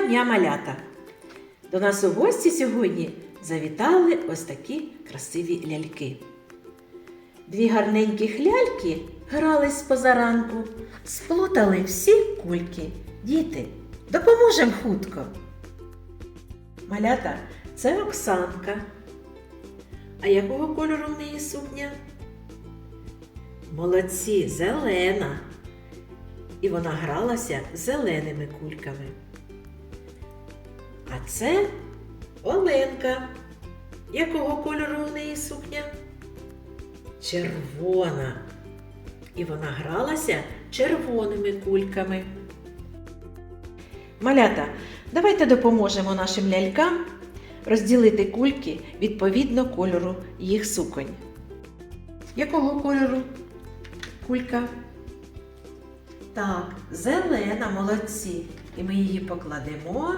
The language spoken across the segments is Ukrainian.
дня, малята! До нас у гості сьогодні завітали ось такі красиві ляльки. Дві гарненькі ляльки грались позаранку, сплутали всі кульки. Діти, допоможем хутко. Малята, це Оксанка. А якого кольору в неї сукня? Молодці, зелена. І вона гралася зеленими кульками. А це Оленка. Якого кольору у неї сукня? Червона. І вона гралася червоними кульками. Малята, давайте допоможемо нашим лялькам розділити кульки відповідно кольору їх суконь. Якого кольору кулька? Так, зелена, молодці. І ми її покладемо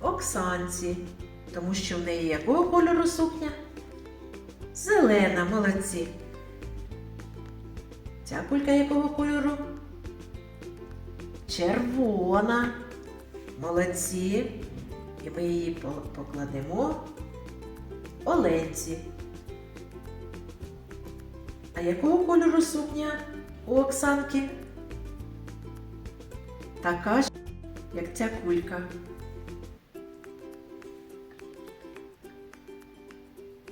Оксанці, тому що в неї якого кольору сукня? Зелена, молодці. Ця кулька якого кольору? Червона. Молодці. І ми її по- покладемо Оленці. А якого кольору сукня у Оксанки? Така ж, як ця кулька.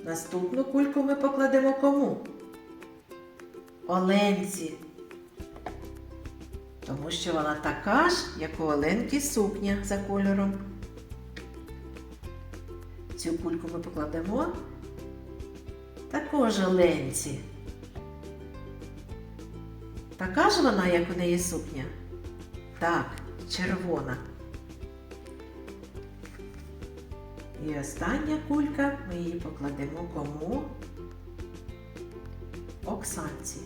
Наступну кульку ми покладемо кому? Оленці. Тому що вона така ж, як у Оленки сукня за кольором. Цю кульку ми покладемо також Оленці. Така ж вона, як у неї сукня? Так, червона. І остання кулька ми її покладемо кому? Оксанці.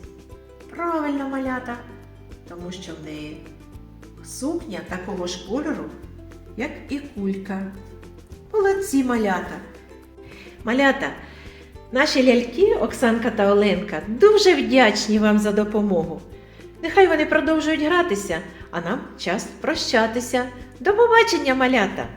Правильно, малята, тому що в неї сукня такого ж кольору, як і кулька. Молодці малята. Малята, наші ляльки, Оксанка та Оленка, дуже вдячні вам за допомогу. Нехай вони продовжують гратися, а нам час прощатися. До побачення, малята!